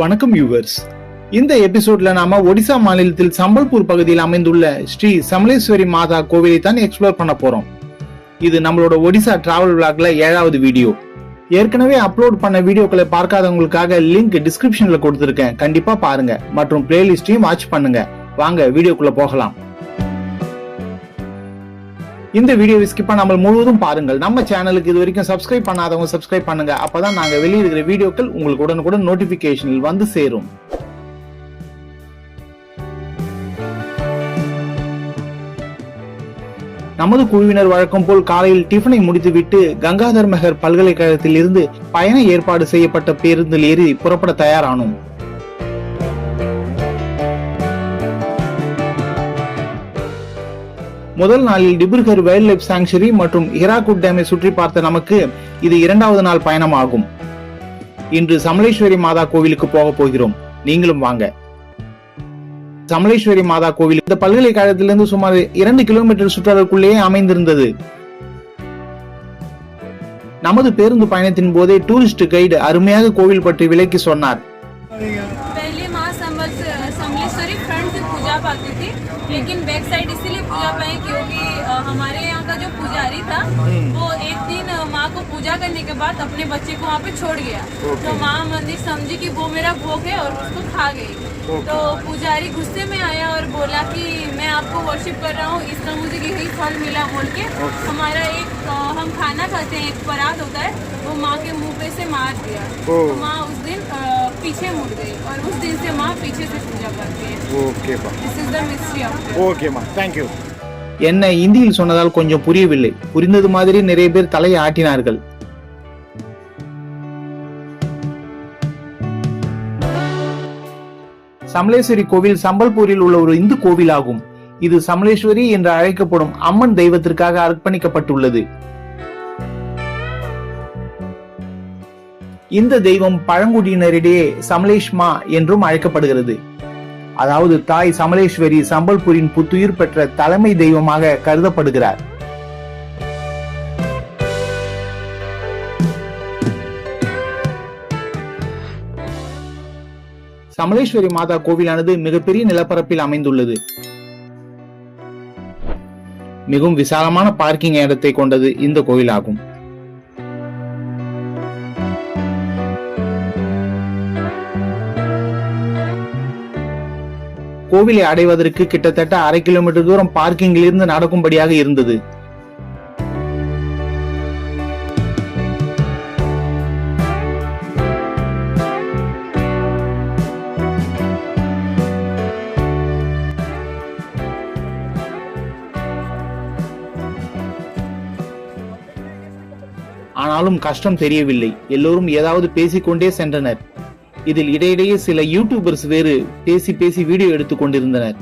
வணக்கம் யூவர்ஸ் இந்த எபிசோட்ல நாம ஒடிசா மாநிலத்தில் சம்பல்பூர் பகுதியில் அமைந்துள்ள ஸ்ரீ சமலேஸ்வரி மாதா கோவிலை தான் எக்ஸ்ப்ளோர் பண்ண போறோம். இது நம்மளோட ஒடிசா டிராவல் விளாக்ல ஏழாவது வீடியோ ஏற்கனவே அப்லோட் பண்ண வீடியோக்களை பார்க்காதவங்களுக்காக லிங்க் டிஸ்கிரிப்ஷன்ல கொடுத்துருக்கேன். கண்டிப்பா பாருங்க. மற்றும் பிளேலிஸ்டையும் வாட்ச் பண்ணுங்க. வாங்க வீடியோக்குள்ள போகலாம். இந்த வீடியோவை ஸ்கிப் பண்ணாமல் முழுவதும் பாருங்கள். நம்ம சேனலுக்கு இது வரைக்கும் சப்ஸ்கிரைப் பண்ணாதவங்க சப்ஸ்கிரைப் பண்ணுங்க. அப்பதான் நாங்க வெளியிடுகிற வீடியோக்கள் உங்களுக்கு உடனுக்குடன் நோட்டிபிகேஷனில் வந்து சேரும். நமது குழுவினர் வழக்கம் போல் காலையில் டிஃபனை முடித்துவிட்டு கங்காதர் மெஹர் பல்கலைக்கழகத்தில் இருந்து பயண ஏற்பாடு செய்யப்பட்ட பேருந்தில் ஏறி புறப்பட தயாரானோம். முதல் நாளில் டிபுர்கர் வைல்ட் லைஃப் சாங்சுரி மற்றும் ஹிராகுட் டேமை சுற்றி பார்த்த நமக்கு இது இரண்டாவது நாள் பயணமாகும். இன்று சமலேஸ்வரி மாதா கோவிலுக்கு போக போகிறோம். நீங்களும் வாங்க. சமலேஸ்வரி மாதா கோவில் இந்த பல்கலைக்கழகத்திலிருந்து சுமார் இரண்டு கிலோமீட்டர் சுற்றளவுக்குள்ளேயே அமைந்திருந்தது. நமது பேருந்து பயணத்தின் போதே டூரிஸ்ட் கைடு அருமையாக கோவில் பற்றி விலக்கி சொன்னார். पूजा पाती थी लेकिन बैक साइड इसीलिए पूजा पाई क्योंकि हमारे यहाँ का जो पुजारी था वो एक दिन माँ को पूजा करने के बाद अपने बच्चे को वहाँ पे छोड़ गया। तो माँ मंदिर समझी कि वो मेरा भोग है और उसको खा गई। तो पुजारी गुस्से में आया और बोला कि मैं आपको वर्शिप कर रहा हूँ इसका मुझे यही फल मिला बोल के। हमारा एक हम खाना खाते हैं एक परात होता है वो माँ के मुँह पे से मार दिया। तो माँ उस दिन पीछे मुड़ गई और उस दिन से माँ पीछे से पूजा करती है ஓகேப்பா this is the mystery of ஓகேம்மா தேங்க்யூ என்ன இந்தியில் சொன்னதால் கொஞ்சம் புரியவில்லை புரிந்தது மாதிரி நிறைய பேர் தலையை ஆட்டினார்கள் சமலேஸ்வரி கோவில் சம்பல்பூரில் உள்ள ஒரு இந்து கோவில் ஆகும் இது சமலேஸ்வரி என்று அழைக்கப்படும் அம்மன் தெய்வத்திற்காக அர்ப்பணிக்கப்பட்டுள்ளது இந்த தெய்வம் பழங்குடியினரிடையே சமலேஷ்மா என்றும் அழைக்கப்படுகிறது. அதாவது தாய் சமலேஸ்வரி சம்பல்பூரின் புத்துயிர் பெற்ற தலைமை தெய்வமாக கருதப்படுகிறார். சமலேஸ்வரி மாதா கோவிலானது மிகப்பெரிய நிலப்பரப்பில் அமைந்துள்ளது. மிகவும் விசாலமான பார்க்கிங் இடத்தை கொண்டது இந்த கோவிலாகும். கோவிலை அடைவதற்கு கிட்டத்தட்ட அரை கிலோமீட்டர் தூரம் பார்க்கிங்கில் இருந்து நடக்கும்படியாக இருந்தது. ஆனாலும் கஷ்டம் தெரியவில்லை. எல்லோரும் ஏதாவது பேசிக்கொண்டே சென்றனர். இதில் இடையிடையே சில யூடியூபர்ஸ் வேறு பேசி பேசி வீடியோ எடுத்துக் கொண்டிருந்தனர்.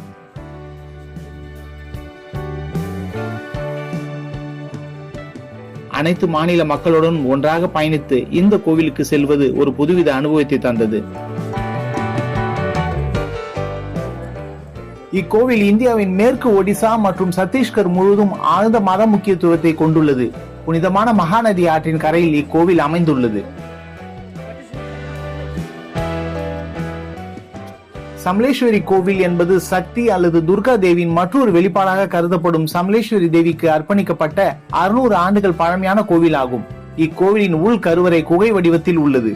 அனைத்து மாநில மக்களுடன் ஒன்றாக பயணித்து இந்த கோவிலுக்கு செல்வது ஒரு புதுவித அனுபவத்தை தந்தது. இக்கோவில் இந்தியாவின் மேற்கு ஒடிசா மற்றும் சத்தீஸ்கர் முழுவதும் ஆழ்ந்த மத முக்கியத்துவத்தை கொண்டுள்ளது. புனிதமான மகாநதி ஆற்றின் கரையில் இக்கோவில் அமைந்துள்ளது. சமலேஸ்வரி கோவில் என்பது சக்தி அல்லது துர்கா தேவியின் மற்றொரு வெளிப்பாடாக கருதப்படும் சமலேஸ்வரி தேவிக்கு அர்ப்பணிக்கப்பட்ட அறுநூறு ஆண்டுகள் பழமையான கோவில் ஆகும் இக்கோவிலின் உள் கருவறை குகை வடிவத்தில் உள்ளது.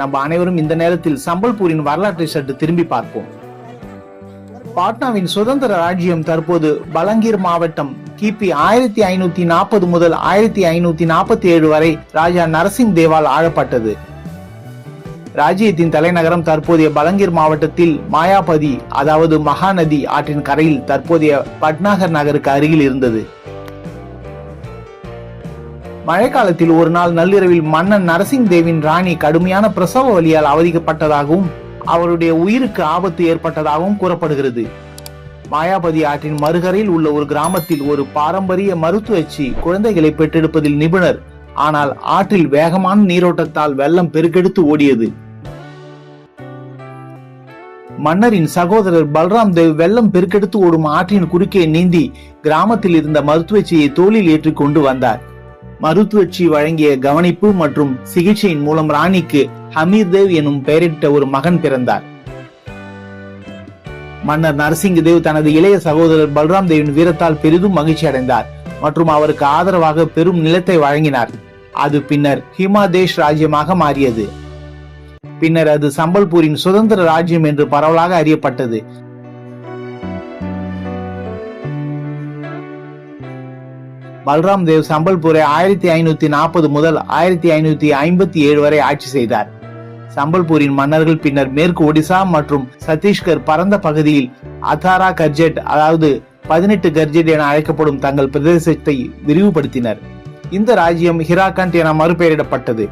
நம்ம அனைவரும் இந்த நேரத்தில் சம்பல்பூரின் வரலாற்றை சற்று திரும்பி பார்ப்போம். பாட்னாவின் சுதந்திர ராஜ்யம் தற்போது பலங்கீர் மாவட்டம் கிபி ஆயிரத்தி ஐநூத்தி நாற்பது முதல் ஆயிரத்தி ஐநூத்தி நாற்பத்தி ஏழு வரை ராஜா நரசிங் தேவால் ஆழப்பட்டது ராஜ்யத்தின் தலைநகரம் தற்போதைய பலங்கீர் மாவட்டத்தில் மாயாபதி அதாவது மகாநதி ஆற்றின் கரையில் தற்போதைய பட்னாகர் நகருக்கு அருகில் இருந்தது. மழைக்காலத்தில் ஒரு நாள் நள்ளிரவில் மன்னன் நரசிங் தேவின் ராணி கடுமையான பிரசவ வலியால் அவதிக்கப்பட்டதாகவும் அவருடைய உயிருக்கு ஆபத்து ஏற்பட்டதாகவும் கூறப்படுகிறது. மாயாபதி ஆற்றின் மறுகரையில் உள்ள ஒரு கிராமத்தில் ஒரு பாரம்பரிய மருத்துவச்சி குழந்தைகளை பெற்றெடுப்பதில் நிபுணர். ஆனால் ஆற்றில் வேகமான நீரோட்டத்தால் வெள்ளம் பெருக்கெடுத்து ஓடியது. மன்னரின் சகோதரர் பல்ராம் தேவ் வெள்ளம் பெருக்கெடுத்து ஓடும் ஆற்றின் குறுக்கே நீந்தி கிராமத்தில் இருந்த மருத்துவச்சியை தோளில் ஏற்றிக் கொண்டு வந்தார். மருத்துவச்சி வழங்கிய கவனிப்பு மற்றும் சிகிச்சையின் மூலம் ராணிக்கு ஹமீர் தேவ் எனும் பெயரிட்ட ஒரு மகன் பிறந்தார். மன்னர் நரசிங்க தேவ் தனது இளைய சகோதரர் பல்ராம் தேவின் வீரத்தால் பெரிதும் மகிழ்ச்சி அடைந்தார் மற்றும் அவருக்கு ஆதரவாக பெரும் நிலத்தை வழங்கினார். அது பின்னர் ஹிமாதேஷ் ராஜ்யமாக மாறியது. பின்னர் அது சம்பல்பூரின் சுதந்திர ராஜ்யம் என்று பரவலாக அறியப்பட்டது. பல்ராம் தேவ் சம்பல்பூரை ஆயிரத்தி ஐநூத்தி நாற்பது முதல் ஆயிரத்தி ஐநூத்தி ஐம்பத்தி ஏழு வரை ஆட்சி செய்தார். சம்பல்பூரின் மன்னர்கள் பின்னர் மேற்கு ஒடிசா மற்றும் சத்தீஸ்கர் பரந்த பகுதியில் அதாரா கர்ஜெட் அதாவது பதினெட்டு கர்ஜெட் என அழைக்கப்படும் தங்கள் பிரதேசத்தை விரிவுபடுத்தினர். இந்த ராஜ்யம் ஹிராகண்ட் என மறுபெயரிடப்பட்டது.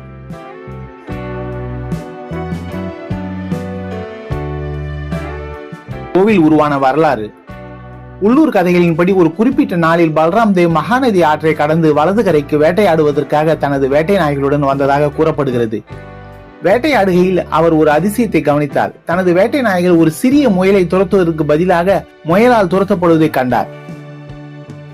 கோவில் உருவான வரலாறு. உள்ளூர் கதைகளின்படி ஒரு குறிப்பிட்ட நாளில் பல்ராம் தேவ் மகாநதி ஆற்றை கடந்து வலது கரைக்கு வேட்டையாடுவதற்காக தனது வேட்டை நாய்களுடன் வந்ததாக கூறப்படுகிறது. வேட்டையாடுகையில் அவர் ஒரு அதிசயத்தை கவனித்தார். தனது வேட்டை நாய்கள் ஒரு சிறிய முயலை துரத்துவதற்கு பதிலாக முயலால் துரத்தப்படுவதை கண்டார்.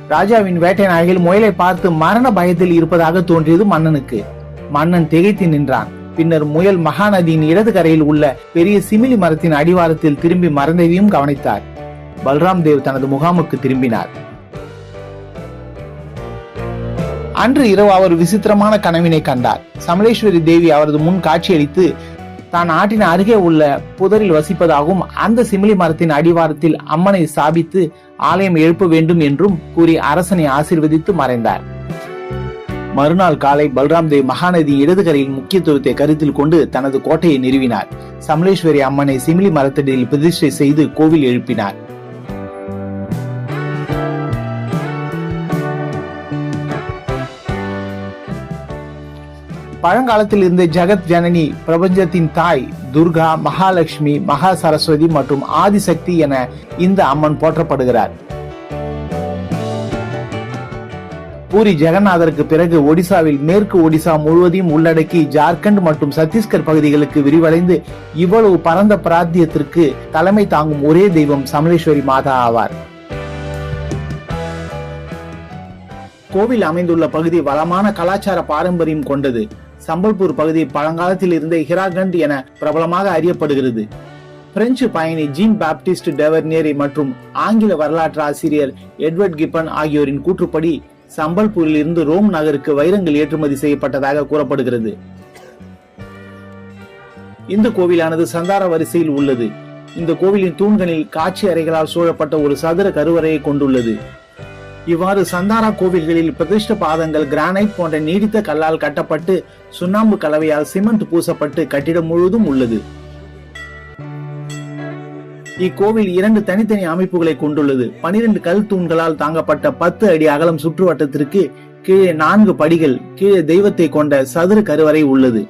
ராஜாவின் வேட்டை நாய்கள் முயலை பார்த்து மரண பயத்தில் இருப்பதாக தோன்றியது மன்னனுக்கு. மன்னன் திகைத்து நின்றான். பின்னர் முயல் மகாநதியின் இடது கரையில் உள்ள பெரிய சிமிலி மரத்தின் அடிவாரத்தில் திரும்பி மறைந்ததையும் கவனித்தார். பல்ராம் தேவ் தனது முகாமுக்கு திரும்பினார். அன்று இரவு அவர் விசித்திரமான கனவினை கண்டார். சமலேஸ்வரி தேவி அவரது முன் காட்சியளித்து தான் ஆற்றின் அருகே உள்ள புதரில் வசிப்பதாகவும் அந்த சிமிலி மரத்தின் அடிவாரத்தில் அம்மனை சாபித்து ஆலயம் எழுப்ப வேண்டும் என்றும் கூறி அரசனை ஆசீர்வதித்து மறைந்தார். மறுநாள் காலை பல்ராம் தேவ் மகாநதியின் இடதுகரையின் முக்கியத்துவத்தை கருத்தில் கொண்டு தனது கோட்டையை நிறுவினார். சமலேஸ்வரி அம்மனை சிமிலி மரத்தடியில் பிரதிஷ்டை செய்து கோவில் எழுப்பினார். பழங்காலத்தில் இருந்த ஜெகத் ஜனனி பிரபஞ்சத்தின் தாய் துர்கா மகாலட்சுமி மகா சரஸ்வதி மற்றும் ஆதிசக்தி என இந்த அம்மன் போற்றப்படுகிறார். பூரி ஜெகநாதருக்கு பிறகு ஒடிசாவில் மேற்கு ஒடிசா முழுவதையும் உள்ளடக்கி ஜார்க்கண்ட் மற்றும் சத்தீஸ்கர் பகுதிகளுக்கு விரிவடைந்து இவ்வளவு பரந்த பிராந்தியத்திற்கு தலைமை தாங்கும் ஒரே தெய்வம் சமலேஸ்வரி மாதா ஆவார். கோவில் அமைந்துள்ள பகுதி வளமான கலாச்சார பாரம்பரியம் கொண்டது. சம்பல்பூர் பகுதி பழங்காலத்தில் இருந்த ஹிராகண்ட் என பிரபலமாக அறியப்படுகிறது. பிரெஞ்சு பயணி ஜீன் பாப்டிஸ்ட் டெவர்னியரி மற்றும் ஆங்கில வரலாற்று ஆசிரியர் எட்வர்ட் கிப்பன் ஆகியோரின் கூற்றுப்படி சம்பல்பூரில் இருந்து ரோம் நகருக்கு வைரங்கள் ஏற்றுமதி செய்யப்பட்டதாக கூறப்படுகிறது. இந்த கோவிலானது சந்தார வரிசையில் உள்ளது. இந்த கோவிலின் தூண்களில் காட்சி அறைகளால் சூழப்பட்ட ஒரு சதுர கருவறையை கொண்டுள்ளது. இவ்வாறு சந்தாரா கோவில்களில் பிரதிஷ்ட பாதங்கள் கிரானைட் போன்ற நீடித்த கல்லால் கட்டப்பட்டு சுண்ணாம்பு கலவையால் சிமெண்ட் பூசப்பட்டு கட்டிடம் முழுவதும் உள்ளது. இக்கோவில் இரண்டு தனித்தனி அமைப்புகளை கொண்டுள்ளது. பனிரெண்டு கல் தூண்களால் தாங்கப்பட்ட பத்து அடி அகலம் சுற்றுவட்டத்திற்கு கீழே நான்கு படிகள் கீழே தெய்வத்தை கொண்ட சதுர கருவறை உள்ளது.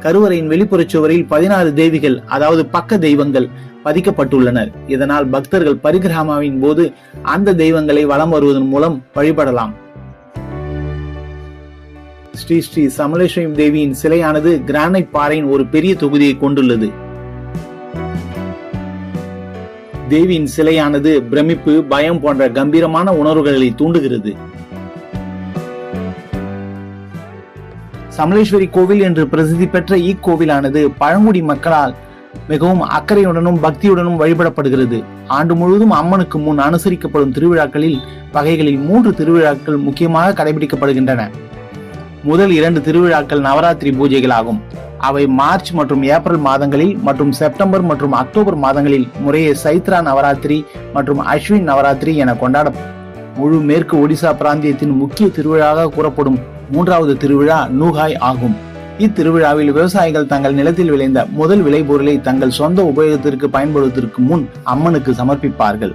கருவறையின் வெளிப்புறச் சுவரில் பதினாறு தேவிகள் அதாவது பக்க தெய்வங்கள் பதிக்கப்பட்டுள்ளனர். இதனால் பக்தர்கள் பரிகிராமாவின் போது அந்த தெய்வங்களை வலம் வருவதன் மூலம் வழிபடலாம். ஸ்ரீ ஸ்ரீ சமலேஸ்வரி தேவியின் சிலையானது கிரானைட் பாறையின் ஒரு பெரிய தொகுதியை கொண்டுள்ளது. தேவியின் சிலையானது பிரமிப்பு பயம் போன்ற கம்பீரமான உணர்வுகளை தூண்டுகிறது. சமலேஸ்வரி கோவில் என்று பிரசித்தி பெற்ற இக்கோவிலானது பழங்குடி மக்களால் மிகவும் அக்கறையுடனும் பக்தியுடனும் வழிபடப்படுகிறது. ஆண்டு முழுவதும் அம்மனுக்கு முன் அனுசரிக்கப்படும் திருவிழாக்களில் வகைகளில் மூன்று திருவிழாக்கள் முக்கியமாக கடைபிடிக்கப்படுகின்றன. முதல் இரண்டு திருவிழாக்கள் நவராத்திரி பூஜைகள் ஆகும் அவை மார்ச் மற்றும் ஏப்ரல் மாதங்களில் மற்றும் செப்டம்பர் மற்றும் அக்டோபர் மாதங்களில் முறையே சைத்ரா நவராத்திரி மற்றும் அஸ்வின் நவராத்திரி என கொண்டாட முழு மேற்கு ஒடிசா பிராந்தியத்தின் முக்கிய திருவிழாவாக கூறப்படும் மூன்றாவது திருவிழா நூகாய் ஆகும். இத்திருவிழாவில் விவசாயிகள் தங்கள் நிலத்தில் விளைந்த முதல் விளைபொருளை தங்கள் சொந்த உபயோகத்திற்கு பயன்படுவதற்கு முன் அம்மனுக்கு சமர்ப்பிப்பார்கள்.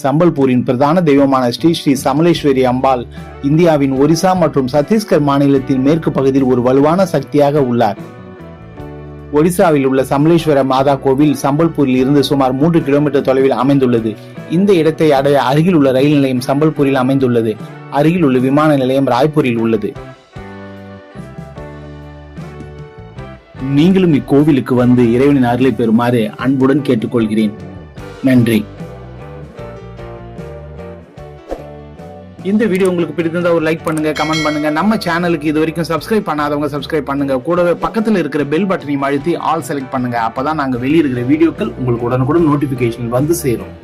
சம்பல்பூரின் பிரதான தெய்வமான ஸ்ரீ ஸ்ரீ சமலேஸ்வரி அம்பாள் இந்தியாவின் ஒரிசா மற்றும் சத்தீஸ்கர் மாநிலத்தின் மேற்கு பகுதியில் ஒரு வலுவான சக்தியாக உள்ளார். ஒடிசாவில் உள்ள சமலேஸ்வர மாதா கோவில் சம்பல்பூரில் இருந்து சுமார் மூன்று கிலோமீட்டர் தொலைவில் அமைந்துள்ளது. இந்த இடத்தை அடைய அருகில் உள்ள ரயில் நிலையம் சம்பல்பூரில் அமைந்துள்ளது. அருகில் உள்ள விமான நிலையம் ராய்ப்பூரில் உள்ளது. நீங்களும் இக்கோவிலுக்கு வந்து இறைவனின் அருளை பெறுமாறு அன்புடன் கேட்டுக்கொள்கிறேன். நன்றி. இந்த வீடியோ உங்களுக்கு பிடித்திருந்தா ஒரு லைக் பண்ணுங்க கமெண்ட் பண்ணுங்க. நம்ம சேனலுக்கு இது வரைக்கும் சப்ஸ்கிரைப் பண்ணாதவங்க சப்ஸ்கிரைப் பண்ணுங்க. கூடவே பக்கத்தில் இருக்கிற பெல் பட்டனையும் அழுத்தி ஆல் செலக்ட் பண்ணுங்க. அப்பதான் நாங்க வெளியிருக்கிற வீடியோக்கள் உங்களுக்கு உடனுக்குடன் நோட்டிபிகேஷன் வந்து சேரும்.